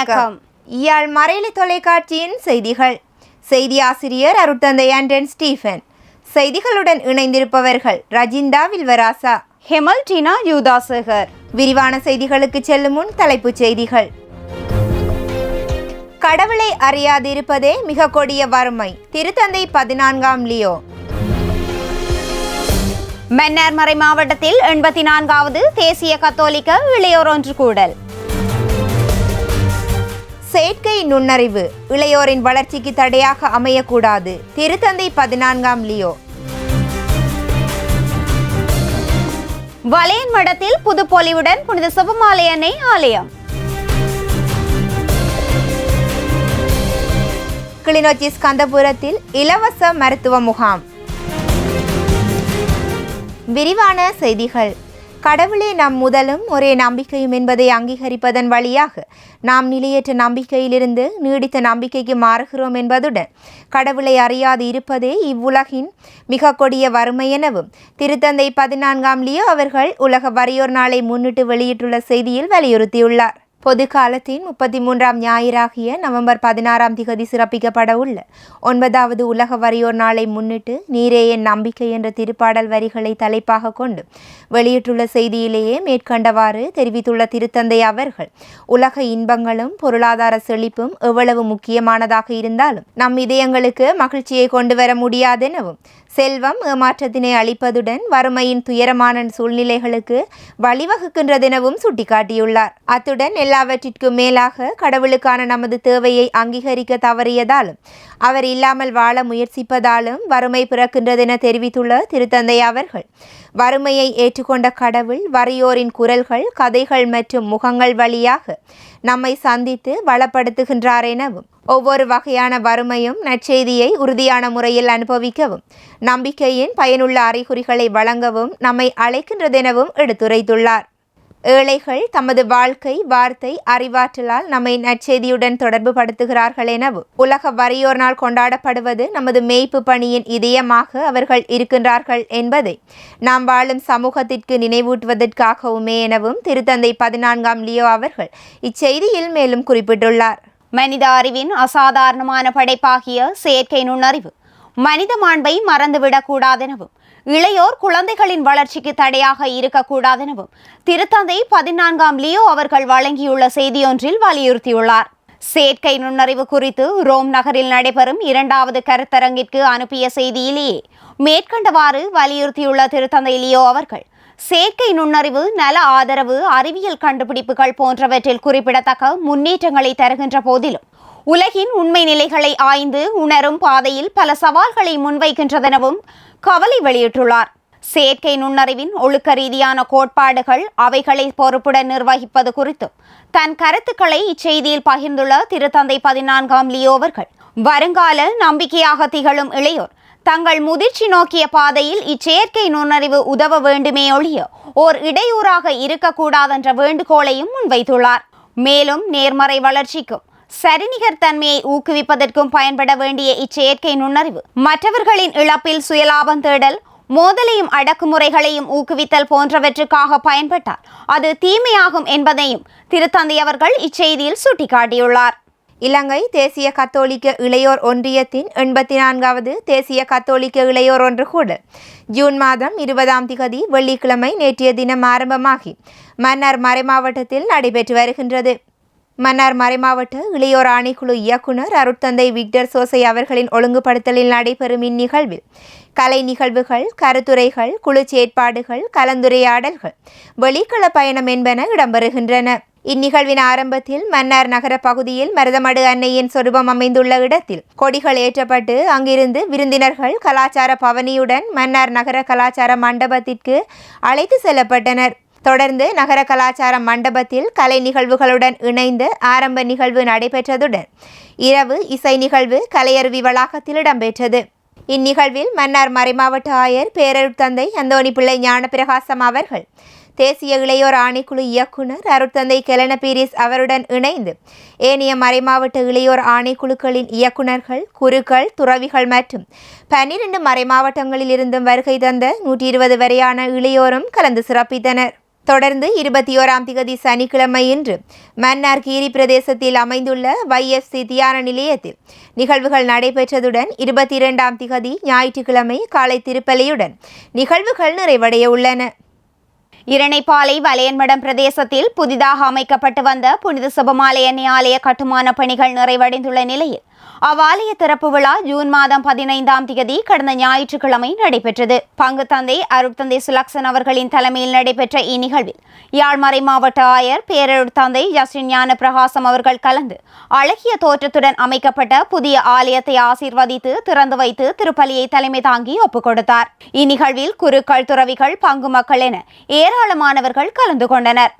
வணக்கம். இயாழ் மறையலை தொலைக்காட்சியின் செய்திகள். செய்தி ஆசிரியர் அருட்தந்தை ஆண்டன் ஸ்டீஃபன். செய்திகளுடன் இணைந்திருப்பவர்கள் ரஜிந்தா வில்வராசா ஹெமல்டினா யூதாசகர். விரிவான செய்திகளுக்கு செல்லும் முன் தலைப்புச் செய்திகள். கடவுளை அறியாதிருப்பதே மிக கொடிய வறுமை. திருத்தந்தை பதினான்காம் லியோ. மன்னார்மறை மாவட்டத்தில் எண்பத்தி நான்காவது தேசிய கத்தோலிக்க இளையோர் ஒன்று கூடல். செயற்கை நுண்ணறிவு இளையோரின் வளர்ச்சிக்கு தடையாக அமையக்கூடாது. திருத்தந்தை பதினான்காம் லியோ. வலையன் மடத்தில் புதுப்பொலிவுடன் புனித சுபமாலையன்னை ஆலயம். கிளிநொச்சி ஸ்கந்தபுரத்தில் இலவச மருத்துவ முகாம். விரிவான செய்திகள். கடவுளே நம் முதலும் ஒரே நம்பிக்கையும் என்பதை அங்கீகரிப்பதன் வழியாக நாம் நிலையற்ற நம்பிக்கையிலிருந்து நீடித்த நம்பிக்கைக்கு மாறுகிறோம் என்பதுடன் கடவுளை அறியாது இருப்பதே இவ்வுலகின் மிக கொடிய வறுமை எனவும் திருத்தந்தை பதினான்காம் லியோ அவர்கள் உலக வரையோர் நாளை முன்னிட்டு வெளியிட்டுள்ள செய்தியில் வலியுறுத்தியுள்ளார். பொது காலத்தின் முப்பத்தி மூன்றாம் ஞாயிறாகிய நவம்பர் பதினாறாம் திகதி சிறப்பிக்கப்பட உள்ள ஒன்பதாவது உலக வரியோர் நாளை முன்னிட்டு நீரே என் நம்பிக்கை என்ற திருப்பாடல் வரிகளை தலைப்பாக கொண்டு வெளியிட்டுள்ள செய்தியிலேயே மேற்கண்டவாறு தெரிவித்துள்ள திருத்தந்தை அவர்கள் உலக இன்பங்களும் பொருளாதார செழிப்பும் எவ்வளவு முக்கியமானதாக இருந்தாலும் நம் இதயங்களுக்கு மகிழ்ச்சியை கொண்டு வர முடியாதெனவும் செல்வம் ஏமாற்றத்தினை அளிப்பதுடன் வறுமையின் துயரமான சூழ்நிலைகளுக்கு வழிவகுக்கின்றதெனவும் சுட்டிக்காட்டியுள்ளார். அத்துடன் எல்லாவற்றிற்கும் மேலாக கடவுளுக்கான நமது தேவையை அங்கீகரிக்க தவறியதாலும் அவர் இல்லாமல் வாழ முயற்சிப்பதாலும் வறுமை பிறக்கின்றதென தெரிவித்துள்ள திருத்தந்தை அவர்கள் வறுமையை ஏற்றுக்கொண்ட கடவுள் வறியோரின் குரல்கள் கதைகள் மற்றும் முகங்கள் வழியாக நம்மை சந்தித்து வளப்படுத்துகின்றார் எனவும் ஒவ்வொரு வகையான வறுமையும் நற்செய்தியை உறுதியான முறையில் அனுபவிக்கவும் நம்பிக்கையின் பயனுள்ள அறிகுறிகளை வழங்கவும் நம்மை அழைக்கின்றதெனவும் எடுத்துரைத்துள்ளார். ஏழைகள் தமது வாழ்க்கை வார்த்தை அறிவாற்றலால் நம்மை நற்செய்தியுடன் தொடர்பு படுத்துகிறார்கள் எனவும் உலக வறியோர் நாள் கொண்டாடப்படுவது நமது மேய்ப்பு பணியின் இதயமாக அவர்கள் இருக்கின்றார்கள் என்பதை நாம் வாழும் சமூகத்திற்கு நினைவூட்டுவதற்காகவுமே எனவும் திருத்தந்தை பதினான்காம் லியோ அவர்கள் இச்செய்தியில் மேலும் குறிப்பிட்டுள்ளார். மனித அறிவின் அசாதாரணமான படைப்பாகிய செயற்கை நுண்ணறிவு மனித மாண்பை மறந்துவிடக் கூடாதெனவும் இளையோர் குழந்தைகளின் வளர்ச்சிக்கு தடையாக இருக்கக்கூடாதெனவும் திருத்தந்தை பதினான்காம் லியோ அவர்கள் வழங்கியுள்ள செய்தியொன்றில் வலியுறுத்தியுள்ளார். செயற்கை நுண்ணறிவு குறித்து ரோம் நகரில் நடைபெறும் இரண்டாவது கருத்தரங்கிற்கு அனுப்பிய செய்தியிலேயே மேற்கண்டவாறு வலியுறுத்தியுள்ள திருத்தந்தை லியோ அவர்கள் செயற்கை நுண்ணறிவு நல ஆதரவு அறிவியல் கண்டுபிடிப்புகள் போன்றவற்றில் குறிப்பிடத்தக்க முன்னேற்றங்களை தருகின்ற போதிலும் உலகின் உண்மை நிலைகளை ஆய்ந்து உணரும் பாதையில் பல சவால்களை முன்வைக்கின்றதெனவும் கவலை வெளியிட்டுள்ளார். செயற்கை நுண்ணறிவின் ஒழுக்க ரீதியான கோட்பாடுகள் அவைகளை பொறுப்புடன் நிர்வகிப்பது குறித்தும் தன் கருத்துக்களை இச்செய்தியில் பகிர்ந்துள்ள திருத்தந்தை பதினான்காம் லியோவர்கள் வருங்கால நம்பிக்கையாக திகழும் இளையோர் தங்கள் முதிர்ச்சி நோக்கிய பாதையில் இச்செயற்கை நுண்ணறிவு உதவ வேண்டுமே ஒழிய ஓர் இடையூறாக இருக்கக்கூடாதென்ற வேண்டுகோளையும் முன்வைத்துள்ளார். மேலும் நேர்மறை வளர்ச்சிக்கும் சரிநிகர் தன்மையை ஊக்குவிப்பதற்கும் பயன்பட வேண்டிய இச்செயற்கை நுண்ணறிவு. மற்றவர்களின் இழப்பில் சுயலாபம் தேடல் மோதலையும் அடக்குமுறைகளையும் ஊக்குவித்தல் போன்றவற்றுக்காக பயன்பட்டால் அது தீமையாகும் என்பதையும் திருத்தந்தை அவர்கள் இச்செய்தியில் சுட்டிக்காட்டியுள்ளார். இலங்கை தேசிய கத்தோலிக்க இளையோர் ஒன்றியத்தின் எண்பத்தி நான்காவது தேசிய கத்தோலிக்க இளையோர் ஒன்று கூட. ஜூன் மாதம் இருபதாம் திகதி வெள்ளிக்கிழமை நேற்றைய தினம் ஆரம்பமாகி மன்னர் மறைமாவட்டத்தில் நடைபெற்று வருகின்றது. மன்னார் மறைமாவட்ட இளையோர் ஆணைக்குழு இயக்குனர் அருட்தந்தை விக்டர் சோசை அவர்களின் ஒழுங்குபடுத்தலில் நடைபெறும் இந்நிகழ்வில் கலை நிகழ்வுகள் கருத்துரைகள் குழு செயற்பாடுகள் கலந்துரையாடல்கள் வெளிக்கள பயணம் என்பன இடம்பெறுகின்றன. இந்நிகழ்வின் ஆரம்பத்தில் மன்னார் நகர பகுதியில் மருதமடு அன்னையின் சொரூபம் அமைந்துள்ள இடத்தில் கொடிகள் ஏற்றப்பட்டு அங்கிருந்து விருந்தினர்கள் கலாச்சார பவனியுடன் மன்னார் நகர கலாச்சார மண்டபத்திற்கு அழைத்து செல்லப்பட்டனர். தொடர்ந்து நகர கலாச்சார மண்டபத்தில் கலை நிகழ்வுகளுடன் இணைந்து ஆரம்ப நிகழ்வு நடைபெற்றதுடன் இரவு இசை நிகழ்வு கலையருவி வளாகத்தில் இடம்பெற்றது. இந்நிகழ்வில் மன்னார் மறைமாவட்ட ஆயர் பேரருட்தந்தை அந்தோணி பிள்ளை ஞானப்பிரகாசம் அவர்கள் தேசிய இளையோர் ஆணைக்குழு இயக்குனர் அருட்தந்தை கெலன பீரிஸ் அவருடன் இணைந்து ஏனைய மறைமாவட்ட இளையோர் ஆணைக்குழுக்களின் இயக்குனர்கள் குருக்கள் துறவிகள் மற்றும் பன்னிரண்டு மறைமாவட்டங்களில் இருந்தும் வருகை தந்த நூற்றி இருபது வரையான இளையோரும் கலந்து சிறப்பித்தனர். தொடர்ந்து இருபத்தி ஓராம் திகதி சனிக்கிழமை இன்று மன்னார் கீரி பிரதேசத்தில் அமைந்துள்ள வைஎஃப்சி தியான நிலையத்தில் நிகழ்வுகள் நடைபெற்றதுடன் இருபத்தி இரண்டாம் திகதி ஞாயிற்றுக்கிழமை காலை திருப்பலியுடன் நிகழ்வுகள் நிறைவடைய உள்ளன. இரணைப்பாலை வலையன்மடம் பிரதேசத்தில் புதிதாக அமைக்கப்பட்டு வந்த புனித சுபமாலய ஆலய கட்டுமான பணிகள் நிறைவடைந்துள்ள நிலையில் அவ்வாலய திறப்பு விழா ஜூன் மாதம் பதினைந்தாம் தேதி கடந்த ஞாயிற்றுக்கிழமை நடைபெற்றது. பங்கு தந்தை அருட்தந்தை சுலக்சன் அவர்களின் தலைமையில் நடைபெற்ற இந்நிகழ்வில் யாழ்மறை மாவட்ட ஆயர் பேரருட் தந்தை ஜஸ்டின் ஞான பிரகாசம் அவர்கள் கலந்து அழகிய தோற்றத்துடன் அமைக்கப்பட்ட புதிய ஆலயத்தை ஆசீர்வதித்து திறந்து வைத்து திருப்பலியை தலைமை தாங்கி ஒப்புக் கொடுத்தார். இந்நிகழ்வில் குருக்கள் துறவிகள் பங்கு மக்கள் என ஏராளமானவர்கள் கலந்து கொண்டனர்.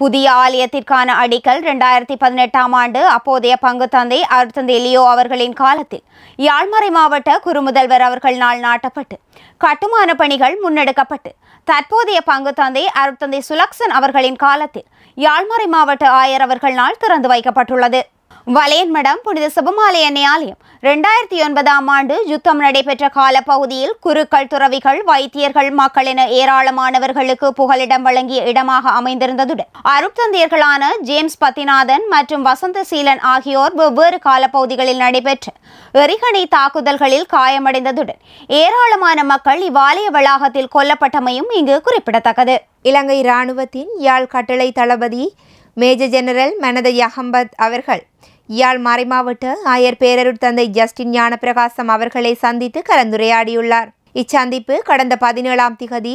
புதிய ஆலயத்திற்கான அடிக்கல் இரண்டாயிரத்தி பதினெட்டாம் ஆண்டு அப்போதைய பங்கு தந்தை அருத்தந்தை லியோ அவர்களின் காலத்தில். யாழ்மறை மாவட்ட குறுமுதல்வர் அவர்கள் நாள் நாட்டப்பட்டு. கட்டுமான பணிகள் முன்னெடுக்கப்பட்டு. தற்போதைய பங்கு தந்தை அருத்தந்தை சுலக்சன் அவர்களின் காலத்தில் யாழ்மறை மாவட்ட ஆயர் அவர்கள் நாள் திறந்து வைக்கப்பட்டுள்ளது. வலையன்மடம் புனித சுபமாலய ஆலயம் ரெண்டாயிரத்தி ஒன்பதாம் ஆண்டு யுத்தம் நடைபெற்ற காலப்பகுதியில் குருக்கள் துறவிகள் வைத்தியர்கள் மக்கள் என ஏராளமானவர்களுக்கு புகலிடம் வழங்கிய இடமாக அமைந்திருந்ததுடன் அருட்தந்தியர்களான ஜேம்ஸ் பத்திநாதன் மற்றும் வசந்த சீலன் ஆகியோர் வெவ்வேறு காலப்பகுதிகளில் நடைபெற்ற எரிகணை தாக்குதல்களில் காயமடைந்ததுடன் ஏராளமான மக்கள் இவ்வாலய வளாகத்தில் கொல்லப்பட்டமையும் இங்கு குறிப்பிடத்தக்கது. இலங்கை இராணுவத்தின் யாழ் கட்டளை தளபதி மேஜர் ஜெனரல் மனத யஹம்பத் அவர்கள் யாழ் மறைமாவட்ட ஆயர் பேரருட் தந்தை ஜஸ்டின் ஞானப்பிரகாசம் அவர்களை சந்தித்து கலந்துரையாடியுள்ளார். இச்சந்திப்பு கடந்த பதினேழாம் திகதி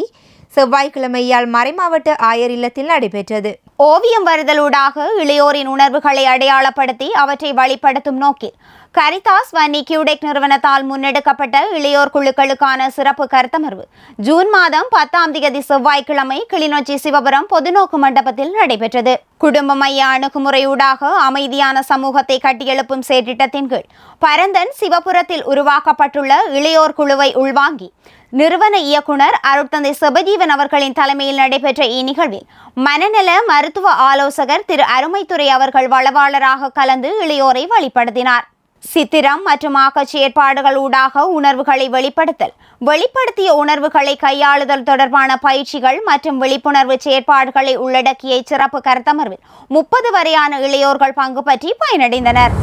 செவ்வாய்க்கிழமை யாழ் மறைமாவட்ட ஆயர் இல்லத்தில் நடைபெற்றது. ஓவியம் வருதலூடாக இளையோரின் உணர்வுகளை அடையாளப்படுத்தி அவற்றை வழிப்படுத்தும் நோக்கில் கரிதாஸ் வன்னி கியூடெக் நிறுவனத்தால் முன்னெடுக்கப்பட்ட இளையோர் குழுக்களுக்கான சிறப்பு கருத்தமர்வு ஜூன் மாதம் பத்தாம் தேதி செவ்வாய்க்கிழமை கிளிநொச்சி சிவபுரம் பொதுநோக்கு மண்டபத்தில் நடைபெற்றது. குடும்ப மைய அணுகுமுறையூடாக அமைதியான சமூகத்தை கட்டியெழுப்பும் செயற்றிட்டத்தின் கீழ் பரந்தன் சிவபுரத்தில் உருவாக்கப்பட்டுள்ள இளையோர் குழுவை உள்வாங்கி நிறுவன இயக்குனர் அருட்தந்தை சுபஜீவன் அவர்களின் தலைமையில் நடைபெற்ற இந்நிகழ்வில் மனநல மருத்துவ ஆலோசகர் திரு அருமைத்துறை அவர்கள் வளவாளராக கலந்து இளையோரை வழிப்படுத்தினார் சித்திரம் மற்றும் ஆக்கச் செயற்பாடுகள் ஊடாக உணர்வுகளை வெளிப்படுத்தல் வெளிப்படுத்திய உணர்வுகளை கையாளுதல் தொடர்பான பயிற்சிகள் மற்றும் விழிப்புணர்வு செயற்பாடுகளை உள்ளடக்கிய சிறப்பு கருத்தமர்வில் முப்பது வரையான இளையோர்கள் பங்கு பற்றி பயனடைந்தனர்.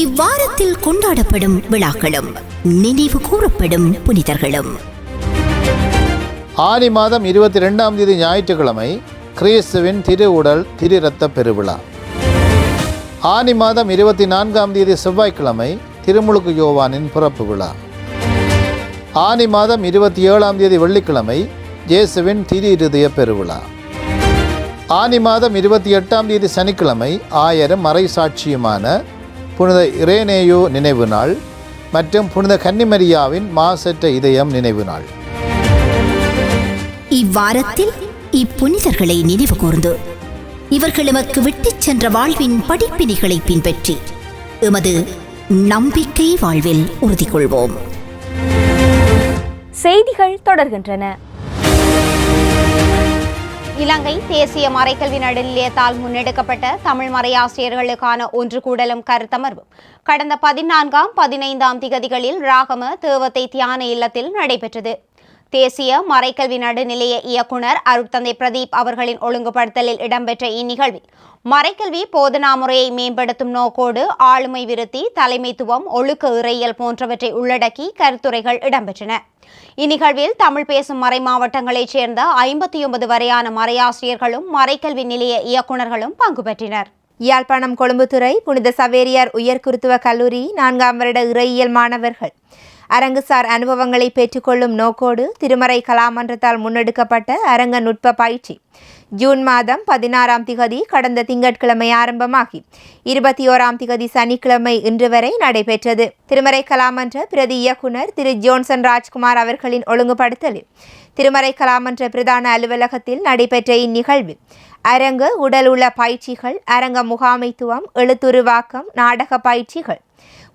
இவ்வாரத்தில் கொண்டாடப்படும் விழாக்களும் நினைவு கூறப்படும் புனிதர்களும். ஆனி மாதம் இருபத்தி ரெண்டாம் தேதி ஞாயிற்றுக்கிழமை கிறிஸ்துவின் திரு உடல் திரு இரத்த பெருவிழா. ஆனி மாதம் இருபத்தி நான்காம் தேதி செவ்வாய்க்கிழமை திருமுழுக்கு யோவானின் பிறப்பு விழா. ஆனி மாதம் இருபத்தி ஏழாம் தேதி வெள்ளிக்கிழமை இயேசுவின் திரு இருதய பெருவிழா. ஆனி மாதம் இருபத்தி எட்டாம் தேதி சனிக்கிழமை ஆயரும் மறை சாட்சியுமான புனித இரேனேயோ நினைவு நாள் மற்றும் புனித கன்னிமரியாவின் மாசற்ற இதயம் நினைவு நாள். இவ்வாரத்தில் இப்புனிதர்களை நினைவு கூர்ந்து இவர்கள் எமக்கு விட்டுச் சென்ற வாழ்வின் படிப்பினைகளை பின்பற்றி எமது நம்பிக்கை வாழ்வில் உறுதி கொள்வோம் செய்திகள் தொடர்கின்றன. இலங்கை தேசிய மறைக்கல்வி நடுநிலையத்தால் முன்னெடுக்கப்பட்ட தமிழ் மறையாசிரியர்களுக்கான ஒன்று கூடலும் கருத்தமர்வும் கடந்த பதினான்காம் பதினைந்தாம் திகதிகளில் ராகம தேவத்தை தியான இல்லத்தில் நடைபெற்றது. தேசிய மறைக்கல்வி நடுநிலைய இயக்குனர் அருட்தந்தை பிரதீப் அவர்களின் ஒழுங்குபடுத்தலில் இடம்பெற்ற இந்நிகழ்வில் மறைக்கல்வி போதனா முறையை மேம்படுத்தும் நோக்கோடு ஆளுமை விருத்தி தலைமைத்துவம் ஒழுக்க இறையியல் போன்றவற்றை உள்ளடக்கி கருத்துரைகள் இடம்பெற்றன. இந்நிகழ்வில் தமிழ் பேசும் மறை மாவட்டங்களைச் சேர்ந்த ஐம்பத்தி ஒன்பது வரையான மறையாசிரியர்களும் மறைக்கல்வி நிலைய இயக்குநர்களும் பங்கு பெற்றினர். யாழ்ப்பாணம் கொழும்புத்துறை புனித சவேரியார் உயர்குருத்துவ கல்லூரி நான்காம் வருட இறையியல் மாணவர்கள். அரங்குசார் அனுபவங்களை பெற்றுக்கொள்ளும் நோக்கோடு திருமறை கலாமன்றத்தால் முன்னெடுக்கப்பட்ட அரங்க நுட்ப பயிற்சி. ஜூன் மாதம் பதினாறாம் திகதி கடந்த திங்கட்கிழமை ஆரம்பமாகி இருபத்தி ஓராம் திகதி சனிக்கிழமை இன்று வரை நடைபெற்றது. திருமறை கலாமன்ற பிரதி இயக்குனர் திரு ஜோன்சன் ராஜ்குமார் அவர்களின் ஒழுங்குபடுத்தலில் திருமறை கலாமன்ற பிரதான அலுவலகத்தில் நடைபெற்ற இந்நிகழ்வில் அரங்கு உடல் உள்ள பயிற்சிகள் அரங்க முகாமைத்துவம் எழுத்துருவாக்கம் நாடக பயிற்சிகள்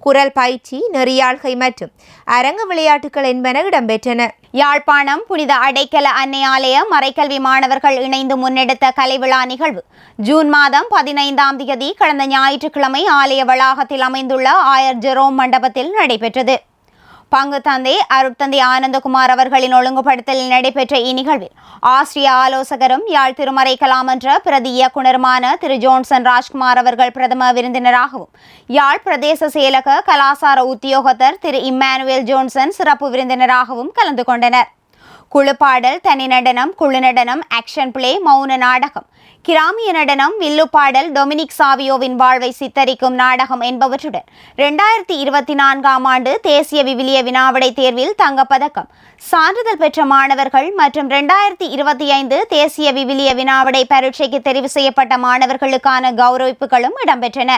குரல் பயிற்சி நெறியாழ்கை மற்றும் அரங்கு விளையாட்டுகள் என்பன இடம்பெற்றன. யாழ்ப்பாணம் புனித அடைக்கல அன்னை ஆலய மறைக்கல்வி மாணவர்கள் இணைந்து முன்னெடுத்த கலைவிழா நிகழ்வு. ஜூன் மாதம் பதினைந்தாம் தேதி கடந்த ஞாயிற்றுக்கிழமை ஆலய வளாகத்தில் அமைந்துள்ள ஆயர் ஜெரோம் மண்டபத்தில் நடைபெற்றது. பங்கு தந்தை அருட்தந்தை ஆனந்தகுமார் அவர்களின் ஒழுங்குபடுத்தலில் நடைபெற்ற இந்நிகழ்வில் ஆசிரிய ஆலோசகரும் யாழ் திருமறை கலாமன்ற பிரதி இயக்குனருமான திரு ஜோன்சன் ராஜ்குமார் அவர்கள் பிரதம விருந்தினராகவும் யாழ் பிரதேச செயலக கலாசார உத்தியோகத்தர் திரு இம்மானுவேல் ஜோன்சன் சிறப்பு விருந்தினராகவும் கலந்து கொண்டனர். குழுப்பாடல் தனி நடனம் குழு நடனம் ஆக்ஷன் பிளே மௌன நாடகம். கிராமிய நடனம் வில்லுப்பாடல் டொமினிக் சாவியோவின் வாழ்வை சித்தரிக்கும் நாடகம் என்பவற்றுடன். இரண்டாயிரத்தி இருபத்தி நான்காம் ஆண்டு தேசிய விவிலிய வினாவிடை தேர்வில் தங்கப்பதக்கம். சான்றிதழ் பெற்ற மாணவர்கள் மற்றும் இரண்டாயிரத்தி இருபத்தி ஐந்து தேசிய விவிலிய வினாவிடை பரீட்சைக்கு தெரிவு செய்யப்பட்ட மாணவர்களுக்கான கௌரவிப்புகளும் இடம்பெற்றன.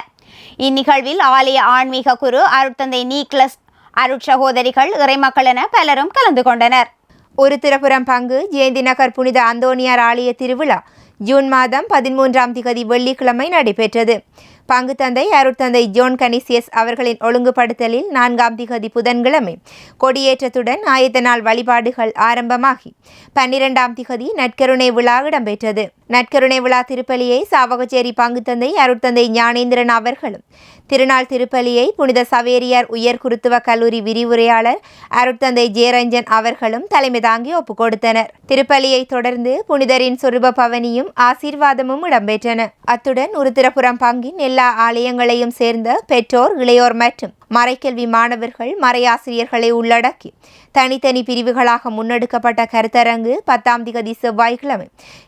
இந்நிகழ்வில் ஆலய ஆன்மீக குரு அருட்தந்தை நீக்லஸ் அருட்சகோதரிகள் இறைமக்கள் என பலரும் கலந்து கொண்டனர். ஒரு திரபுரம் பங்கு ஜெயந்தி நகர் புனித அந்தோனியார் ஆலய திருவிழா. ஜூன் மாதம் பதிமூன்றாம் திகதி வெள்ளிக்கிழமை நடைபெற்றது. பங்கு தந்தை அருட்தந்தை ஜோன் கனிசியஸ் அவர்களின் ஒழுங்குபடுத்தலில் நான்காம் திகதி புதன்கிழமை கொடியேற்றத்துடன் ஆயத்த நாள் வழிபாடுகள் ஆரம்பமாகி பன்னிரெண்டாம் திகதி நற்கருணை விழா இடம்பெற்றது. நற்கருணை விழா திருப்பலியை சாவகச்சேரி பங்கு தந்தை அருட்தந்தை ஞானேந்திரன் அவர்களும் திருநாள் திருப்பலியை புனித சவேரியார் உயர் குருத்துவ கல்லூரி விரிவுரையாளர் அருட்தந்தை ஜெயரஞ்சன் அவர்களும் தலைமை தாங்கி ஒப்புக் கொடுத்தனர். திருப்பலியை தொடர்ந்து புனிதரின் சொருப பவனியும் ஆசீர்வாதமும் இடம்பெற்றன. அத்துடன் உருத்திரபுரம் பங்கின் எல்லா ஆலயங்களையும் சேர்ந்த பெற்றோர் இளையோர் மற்றும் மறைக்கல்வி மாணவர்கள் மறையாசிரியர்களை உள்ளடக்கி தனித்தனி பிரிவுகளாக முன்னெடுக்கப்பட்ட கருத்தரங்கு பத்தாம் திகதி செவ்வாய்க்கிழமை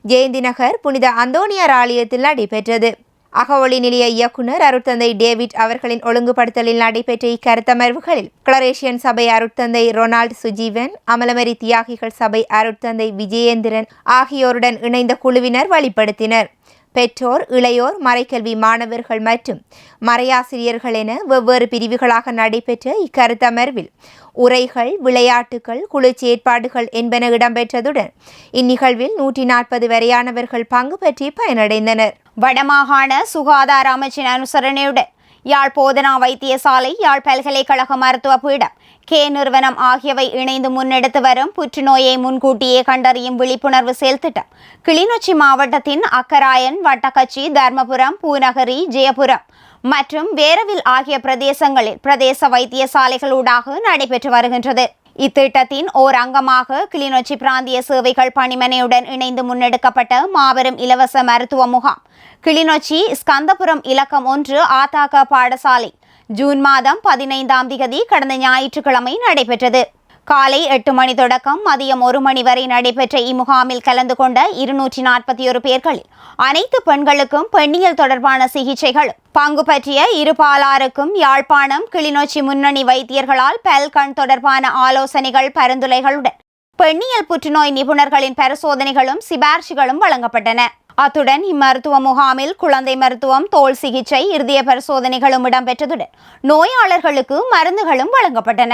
ஜெயந்தி நகர் புனித அந்தோனியார் ஆலயத்தில் நடைபெற்றது. அகவொளி நிலைய இயக்குனர் அருட்தந்தை டேவிட் அவர்களின் ஒழுங்குபடுத்தலில் நடைபெற்ற இக்கருத்தமர்வுகளில் கிளரேஷியன் சபை அருட்தந்தை ரொனால்ட் சுஜீவன் அமலமரி தியாகிகள் சபை அருட்தந்தை விஜயேந்திரன் ஆகியோருடன் இணைந்த குழுவினர் வழிப்படுத்தினர் பெற்றோர் இளையோர் மறைக்கல்வி மாணவர்கள் மற்றும் மறையாசிரியர்கள் என வெவ்வேறு பிரிவுகளாக நடைபெற்ற இக்கருத்தமர்வில் உரைகள் விளையாட்டுகள் குழு செயற்பாடுகள் என்பன இடம்பெற்றதுடன் இந்நிகழ்வில் நூற்றி நாற்பது வரையானவர்கள் பங்கு பற்றி பயனடைந்தனர். வடமாகாண சுகாதார அமைச்சின் அனுசரணையுடன் யாழ் போதனா வைத்தியசாலை யாழ் பல்கலைக்கழக மருத்துவ பீடம் கே நிறுவனம் ஆகியவை இணைந்து முன்னெடுத்து வரும் புற்றுநோயை முன்கூட்டியே கண்டறியும் விழிப்புணர்வு செயல்திட்டம் கிளிநொச்சி மாவட்டத்தின் அக்கராயன் வட்டக்கச்சி தர்மபுரம் பூநகரி ஜெயபுரம் மற்றும் வேரவில் ஆகிய பிரதேசங்களில் பிரதேச வைத்தியசாலைகளூடாக நடைபெற்று வருகின்றது. இத்திட்டத்தின் ஓர் அங்கமாக கிளிநொச்சி பிராந்திய சேவைகள் பணிமனையுடன் இணைந்து முன்னெடுக்கப்பட்ட மாபெரும் இலவச மருத்துவ முகாம் கிளிநொச்சி ஸ்கந்தபுரம் இலக்கம் ஒன்று ஆத்தாக்க பாடசாலை. ஜூன் மாதம் பதினைந்தாம் திகதி கடந்த ஞாயிற்றுக்கிழமை நடைபெற்றது. காலை எட்டு மணி தொடக்கம் மதியம் ஒரு மணி வரை நடைபெற்ற இம்முகாமில் கலந்து கொண்ட இருநூற்றி நாற்பத்தி ஒரு பேர்களில் அனைத்து பெண்களுக்கும் பெண்ணியல் தொடர்பான சிகிச்சைகளும் பங்கு பற்றிய இருபாலாருக்கும் யாழ்ப்பாணம் கிளிநொச்சி முன்னணி வைத்தியர்களால் பல் கண் தொடர்பான ஆலோசனைகள் பரிந்துரைகளுடன் பெண்ணியல் புற்றுநோய் நிபுணர்களின் பரிசோதனைகளும் சிபார்சுகளும் வழங்கப்பட்டன. அத்துடன் இம்மருத்துவ முகாமில் குழந்தை மருத்துவம் தோல் சிகிச்சை இருதய பரிசோதனைகளும் இடம்பெற்றதுடன் நோயாளர்களுக்கு மருந்துகளும் வழங்கப்பட்டன.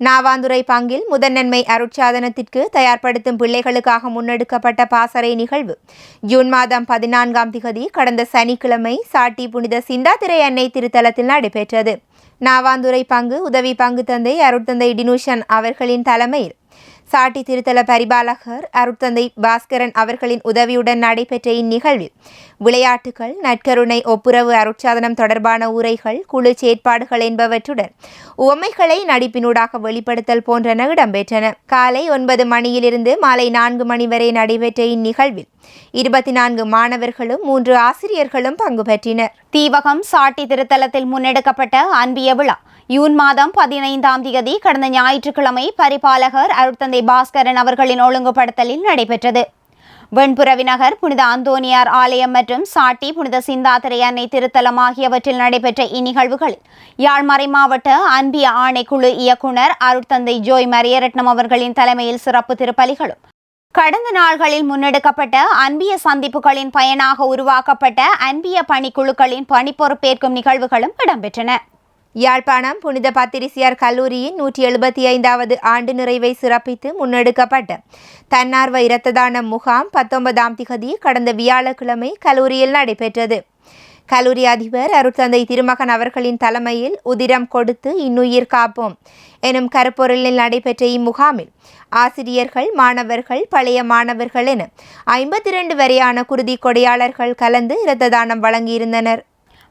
நாவாந்துறை பங்கில் முதன்மை அருட்சாதனத்திற்கு தயார்படுத்தும் பிள்ளைகளுக்காக முன்னெடுக்கப்பட்ட பாசறை நிகழ்வு. ஜூன் மாதம் பதினான்காம் திகதி கடந்த சனிக்கிழமை சாட்டி புனித சிந்தாதிரை அன்னை திருத்தலத்தில் நடைபெற்றது. நாவாந்துறை பங்கு உதவி பங்கு தந்தை அருட்தந்தை டினுஷன் அவர்களின் தலைமையில் சாட்டி திருத்தல பரிபாலகர் அருட்தந்தை பாஸ்கரன் அவர்களின் உதவியுடன் நடைபெற்ற இந்நிகழ்வில் விளையாட்டுகள் நற்கருணை ஒப்புரவு அருட்சாதனம் தொடர்பான உரைகள் குழு செயற்பாடுகள் என்பவற்றுடன் உவமைகளை நடிப்பினூடாக வெளிப்படுத்தல் போன்றன இடம்பெற்றன. காலை ஒன்பது மணியிலிருந்து மாலை நான்கு மணி வரை நடைபெற்ற இந்நிகழ்வில் இருபத்தி நான்கு மாணவர்களும் மூன்று ஆசிரியர்களும் பங்கு பெற்றினர். தீவகம் சாட்டி திருத்தலத்தில் முன்னெடுக்கப்பட்ட அன்பிய விழா யூன் மாதம் பதினைந்தாம் தேதி கடந்த ஞாயிற்றுக்கிழமை பரிபாலகர் அருட்தந்தை பாஸ்கரன் அவர்களின் ஒழுங்குபடுத்தலில் நடைபெற்றது. வெண்புறவி நகர் புனித அந்தோனியார் ஆலயம் மற்றும் சாட்டி புனித சிந்தாத்திரை அன்னை திருத்தலம் ஆகியவற்றில் நடைபெற்ற இந்நிகழ்வுகளில் யாழ்மறை மாவட்ட அன்பிய ஆணைக்குழு இயக்குனர் அருட்தந்தை ஜோய் மரியரட்னம் அவர்களின் தலைமையில் சிறப்பு திருப்பலிகளும் கடந்த நாள்களில் முன்னெடுக்கப்பட்ட அன்பிய சந்திப்புகளின் பயனாக உருவாக்கப்பட்ட அன்பிய பணிக்குழுக்களின் பணிப்பொறுப்பேற்கும் நிகழ்வுகளும் இடம்பெற்றன. யாழ்ப்பாணம் புனித பத்திரிசியார் கல்லூரியின் நூற்றி எழுபத்தி ஐந்தாவது ஆண்டு நிறைவை சிறப்பித்து முன்னெடுக்கப்பட்ட தன்னார்வ இரத்த தான முகாம் பத்தொன்பதாம் திகதி கடந்த வியாழக்கிழமை கல்லூரியில் நடைபெற்றது. கல்லூரி அதிபர் அருட்தந்தை திருமகன் அவர்களின் தலைமையில் உதிரம் கொடுத்து இன்னுயிர் காப்போம். எனும் கருப்பொருளில் நடைபெற்ற இம்முகாமில் ஆசிரியர்கள் மாணவர்கள் பழைய மாணவர்கள் என ஐம்பத்தி இரண்டு வரையான குருதி கொடையாளர்கள் கலந்து இரத்த தானம் வழங்கியிருந்தனர்.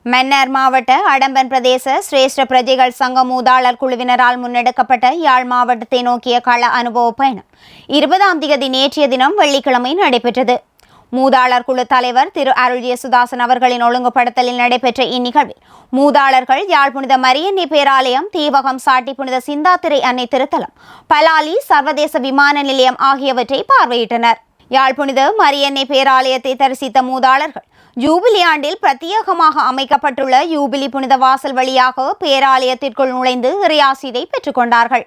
மன்னார் மாவட்ட அடம்பன் பிரதேச சிரேஷ்ட பிரஜைகள் சங்க மூதாளர் குழுவினரால் முன்னெடுக்கப்பட்ட யாழ் மாவட்டத்தை நோக்கிய கள அனுபவ பயணம். இருபதாம் தேதி நேற்றைய தினம் வெள்ளிக்கிழமை நடைபெற்றது. மூதாளர் குழு தலைவர் திரு அருள் யேசுதாசன் அவர்களின் ஒழுங்குபடுத்தலில் நடைபெற்ற இந்நிகழ்வில் மூதாளர்கள் யாழ் புனித மரியன்னை பேராலயம் தீவகம் சாட்டி புனித சிந்தாத்திரை அன்னை திருத்தலம் பலாலி சர்வதேச விமான நிலையம் ஆகியவற்றை பார்வையிட்டனர். யாழ் புனித மரியன்னை பேராலயத்தை தரிசித்த மூதாளர்கள் ஜூபிலி ஆண்டில் பிரத்யேகமாக அமைக்கப்பட்டுள்ள யூபிலி புனித வாசல் வழியாக பேராலயத்திற்குள் நுழைந்து இறையாசிரை பெற்றுக்கொண்டார்கள்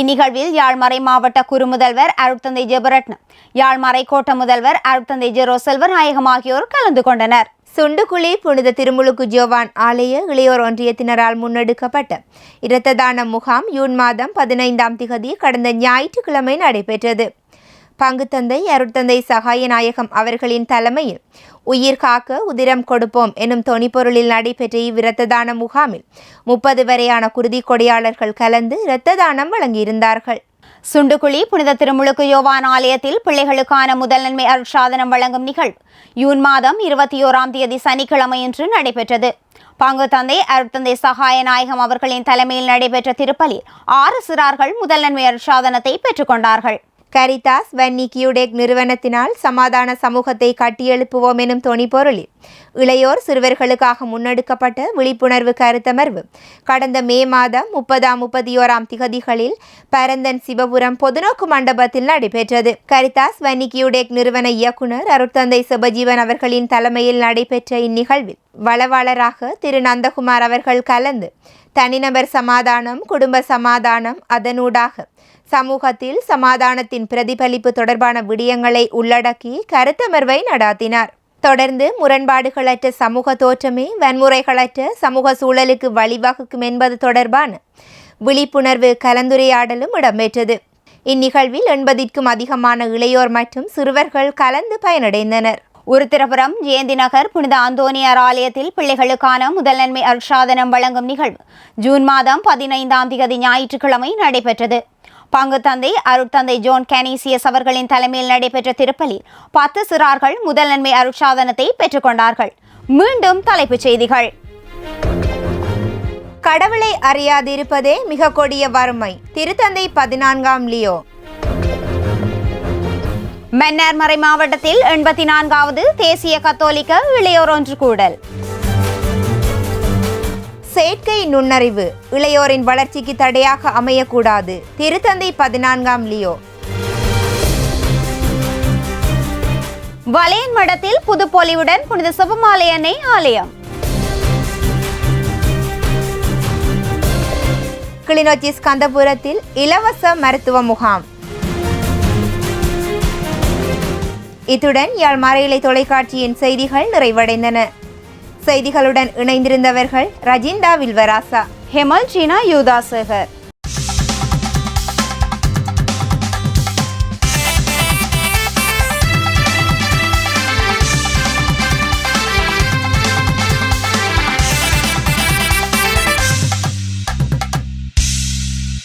இந்நிகழ்வில் யாழ்மறை மாவட்ட குறுமுதல்வர் அருட்தந்தை ஜெபரட்னம் யாழ்மறை கோட்ட முதல்வர் அருட்தந்தை ஜெரோ செல்வநாயகம் ஆகியோர் கலந்து கொண்டனர். சுண்டுகுழி புனித திருமுழுக்கு ஜோவான் ஆலய இளையோர் ஒன்றியத்தினரால் முன்னெடுக்கப்பட்ட இரத்த தான முகாம் ஜூன் மாதம் பதினைந்தாம் திகதி கடந்த ஞாயிற்றுக்கிழமை நடைபெற்றது. பங்குத்தந்தை அருட்தந்தை சகாயநாயகம் அவர்களின் தலைமையில் உயிர் காக்க உதிரம் கொடுப்போம் எனும் தொனிப்பொருளில் நடைபெற்ற இவ்விரத்த தான முகாமில் முப்பது வரையான குருதி கொடையாளர்கள் கலந்து இரத்த தானம் வழங்கியிருந்தார்கள். சுண்டுகுழி புனித திருமுழுக்கு யோவான் ஆலயத்தில் பிள்ளைகளுக்கான முதல் நன்மை அருட்சாதனம் வழங்கும் நிகழ்வு ஜூன் மாதம் இருபத்தி ஓராம் தேதி சனிக்கிழமையன்று நடைபெற்றது. பங்கு தந்தை அருட்தந்தை சகாயநாயகம் அவர்களின் தலைமையில் நடைபெற்ற திருப்பலியில் ஆறு சிறார்கள் முதல் நன்மை அருட்சாதனத்தை பெற்றுக்கொண்டார்கள் கரிதாஸ் வன்னி கியூடெக் நிறுவனத்தினால் சமாதான சமூகத்தை கட்டியெழுப்புவோம் எனும் தொனிப்பொருளில் இளையோர் சிறுவர்களுக்காக முன்னெடுக்கப்பட்ட விழிப்புணர்வு கருத்தமர்வு. கடந்த மே மாதம் முப்பதாம் முப்பதியோராம் திகதிகளில் பரந்தன் சிவபுரம் பொதுநோக்கு மண்டபத்தில் நடைபெற்றது. கரிதாஸ் வன்னி கியூடெக் நிறுவன இயக்குனர் அருட்தந்தை சிவஜீவன் அவர்களின் தலைமையில் நடைபெற்ற இந்நிகழ்வில் வளவாளராக திரு நந்தகுமார் அவர்கள் கலந்து தனிநபர் சமாதானம் குடும்ப சமாதானம் அதனூடாக. சமூகத்தில் சமாதானத்தின் பிரதிபலிப்பு தொடர்பான விடயங்களை உள்ளடக்கி கருத்தமர்வை நடாத்தினார். தொடர்ந்து முரண்பாடுகளற்ற சமூக தோற்றமே வன்முறைகளற்ற சமூக சூழலுக்கு வழிவகுக்கும் என்பது தொடர்பான விழிப்புணர்வு கலந்துரையாடலும் இடம்பெற்றது. இந்நிகழ்வில் எண்பதிற்கும் அதிகமான இளையோர் மற்றும் சிறுவர்கள் கலந்து பயனடைந்தனர். உருத்திரபுரம் ஜெயந்தி நகர் புனித அந்தோனியார் ஆலயத்தில் பிள்ளைகளுக்கான முதல் நன்மை அருட்சாதனம் வழங்கும் நிகழ்வு. ஜூன் மாதம் பதினைந்தாம் தேதி ஞாயிற்றுக்கிழமை நடைபெற்றது. பங்கு தந்தை அருட்தந்தை ஜோன் கனீசியஸ் அவர்களின் தலைமையில் நடைபெற்ற திருப்பலில் பத்து சிறார்கள் முதல் நன்மை அருட்சாதனத்தை பெற்றுக்கொண்டார்கள். மீண்டும் தலைப்புச் செய்திகள். கடவுளை அறியாதிருப்பதே மிக கொடிய வறுமை. திருத்தந்தை பதினான்காம் லியோ. மன்னார்மறை மாவட்டத்தில் எண்பத்தி நான்காவது தேசிய கத்தோலிக்க இளையோர் ஒன்று கூடல். செயற்கை நுண்ணறிவு இளையோரின் வளர்ச்சிக்கு தடையாக அமையக்கூடாது. திருத்தந்தை பதினான்காம் லியோ. வலையன் மடத்தில் புதுப்பொலிவுடன் புனித சிவமாலை ஆலயம். கிளிநொச்சி ஸ்கந்தபுரத்தில் இலவச மருத்துவ முகாம். இத்துடன் யாழ் மறையிலை தொலைக்காட்சியின் செய்திகள் நிறைவடைந்தன. செய்திகளுடன் இணைந்திருந்தவர்கள் ரஜிந்தா வில்வராசா ஹெமல் சீனா யூதாசேகர்.